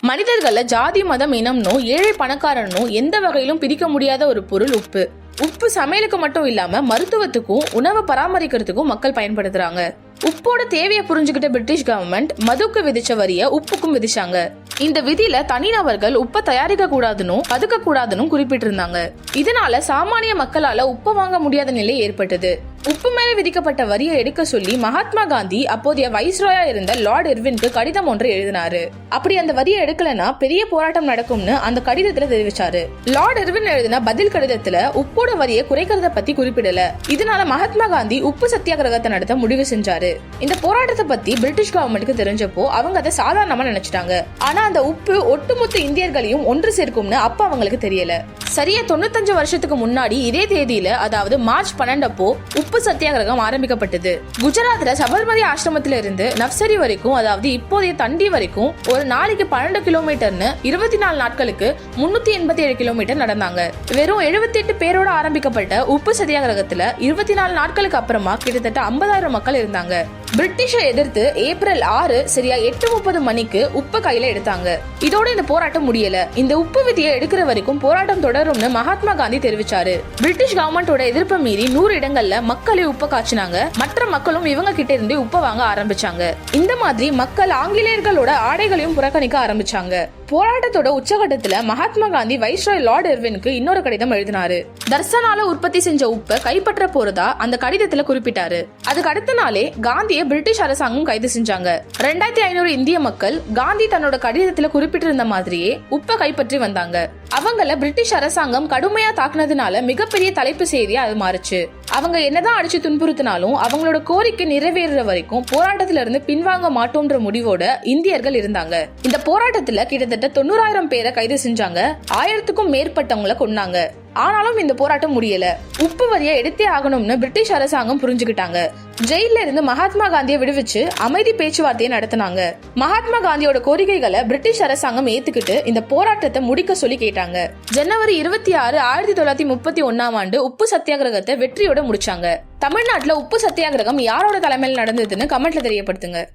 மனிதர்கள ஜாதி மதம் இனம்னோ ஏழை பணக்காரனோ எந்த வகையிலும் பிரிக்க முடியாத ஒரு பொருள் உப்பு. உப்பு சமையலுக்கு மட்டும் இல்லாம மருத்துவத்துக்கும் உணவை பராமரிக்கிறதுக்கும் மக்கள் பயன்படுத்துறாங்க. உப்போட தேவையை புரிஞ்சுக்கிட்ட பிரிட்டிஷ் கவர்மெண்ட் மதுக்கு விதிச்ச வரிய உப்புக்கும் விதிச்சாங்க. இந்த விதியில தனிநபர்கள் உப்பை தயாரிக்க கூடாதுன்னு பதுக்க கூடாதுன்னு குறிப்பிட்டிருந்தாங்க. இதனால சாமானிய மக்களால உப்பை வாங்க முடியாத நிலை ஏற்பட்டது. உப்பு மேல விதிக்கப்பட்ட வரியை எடுக்க சொல்லி மகாத்மா காந்தி அப்போதைய வைஸ்ராயா இருந்த லார்ட் இர்வின்க்கு கடிதம் ஒன்று எழுதினாரு. அப்படி அந்த வரியை எடுக்கலனா பெரிய போராட்டம் நடக்கும்னு அந்த கடிதத்துல தெரிவிச்சாரு. லார்ட் இர்வின் எழுதின பதில் கடிதத்துல உப்போட வரியை குறைக்கிறத பத்தி குறிப்பிடல. இதனால மகாத்மா காந்தி உப்பு சத்தியாகிரகத்தை நடத்த முடிவு செஞ்சாரு. இந்த போராட்டத்தை பத்தி பிரிட்டிஷ் கவர்மெண்ட்டுக்கு தெரிஞ்சப்போ அவங்க அதை சாதாரணமா நினைச்சிட்டாங்க. ஆனா அந்த உப்பு ஒட்டுமொத்த இந்தியர்களையும் ஒன்று சேர்க்கும்னு அப்ப அவங்களுக்கு தெரியல. சரியா தொண்ணூத்தஞ்சு வருஷத்துக்கு முன்னாடி இதே தேதியில அதாவது மார்ச் பன்னெண்டப்போ உப்பு சத்தியாகிரகம் ஆரம்பிக்கப்பட்டது. குஜராத்ல சபர்மதி ஆசிரமத்தில இருந்து நப்சரி வரைக்கும் அதாவது இப்போதைய தண்டி வரைக்கும் ஒரு நாளைக்கு பன்னெண்டு கிலோமீட்டர்னு இருபத்தி நாலு நாட்களுக்கு முன்னூத்தி எண்பத்தி ஏழு கிலோமீட்டர் நடந்தாங்க. வெறும் 78 பேரோட ஆரம்பிக்கப்பட்ட உப்பு சத்தியாகிரகத்துல இருபத்தி நாலு நாட்களுக்கு அப்புறமா கிட்டத்தட்ட ஐம்பதாயிரம் மக்கள் இருந்தாங்க. பிரிட்டிஷை எதிர்த்து ஏப்ரல் ஆறு சரியா எட்டு முப்பது மணிக்கு உப்பு கையில எடுத்தாங்க. இதோட இந்த போராட்டம் முடியல. இந்த உப்பு விதியை எடுக்கிற வரைக்கும் போராட்டம் தொடரும்னு மகாத்மா காந்தி தெரிவிச்சாரு. பிரிட்டிஷ் கவர்மெண்டோட எதிர்ப்பை மீறி நூறு இடங்கள்ல மக்களை உப்ப காய்ச்சினாங்க. மற்ற மக்களும் இவங்க கிட்ட இருந்து உப்ப வாங்க ஆரம்பிச்சாங்க. இந்த மாதிரி மக்கள் ஆங்கிலேயர்களோட ஆடைகளையும் புறக்கணிக்க ஆரம்பிச்சாங்க. போராட்டத்தோட உச்சகட்டத்துல மகாத்மா காந்தி வைஸ்ராய் லார்ட் எர்வினுக்கு இன்னொரு கடிதம் எழுதினாரு. தர்சனால உற்பத்தி செஞ்ச உப்பை கைப்பற்ற போறதா அந்த கடிதத்துல குறிப்பிட்டாரு. அதுக்கு அடுத்த நாளே காந்தியை பிரிட்டிஷ் அரசாங்கம் கைது செஞ்சாங்க. ரெண்டாயிரத்தி ஐநூறு இந்திய மக்கள் காந்தி தன்னோட கடிதத்துல குறிப்பிட்டிருந்த மாதிரியே உப்பை கைப்பற்றி வந்தாங்க. அவங்கள பிரிட்டிஷ் அரசாங்கம் கடுமையா தாக்குனதுனால மிகப்பெரிய தலைப்பு செய்தியா அது மாறுச்சு. அவங்க என்னதான் அடிச்சு துன்புறுத்தினாலும் அவங்களோட கோரிக்கை நிறைவேறுற வரைக்கும் போராட்டத்துல இருந்து பின்வாங்க மாட்டோம்ன்ற முடிவோட இந்தியர்கள் இருந்தாங்க. இந்த போராட்டத்துல கிட்டத்தட்ட தொண்ணூறாயிரம் பேரை கைது செஞ்சாங்க. ஆயிரத்துக்கும் மேற்பட்டவங்கள கொன்னாங்க. ஆனாலும் இந்த போராட்டம் முடியல. உப்பு வரியை எடுத்தே ஆகணும்னு பிரிட்டிஷ் அரசாங்கம் புரிஞ்சுக்கிட்டாங்க. ஜெயில இருந்து மகாத்மா காந்தியை விடுவிச்சு அமைதி பேச்சுவார்த்தையை நடத்தினாங்க. மகாத்மா காந்தியோட கோரிக்கைகளை பிரிட்டிஷ் அரசாங்கம் ஏத்துக்கிட்டு இந்த போராட்டத்தை முடிக்க சொல்லி கேட்டாங்க. ஜனவரி இருபத்தி ஆறு ஆயிரத்தி தொள்ளாயிரத்தி முப்பத்தி ஒன்னாம் ஆண்டு உப்பு சத்தியாகிரகத்தை வெற்றியோட முடிச்சாங்க. தமிழ்நாட்டுல உப்பு சத்தியாகிரகம் யாரோட தலைமையில் நடந்ததுன்னு கமெண்ட்ல தெரியப்படுத்துங்க.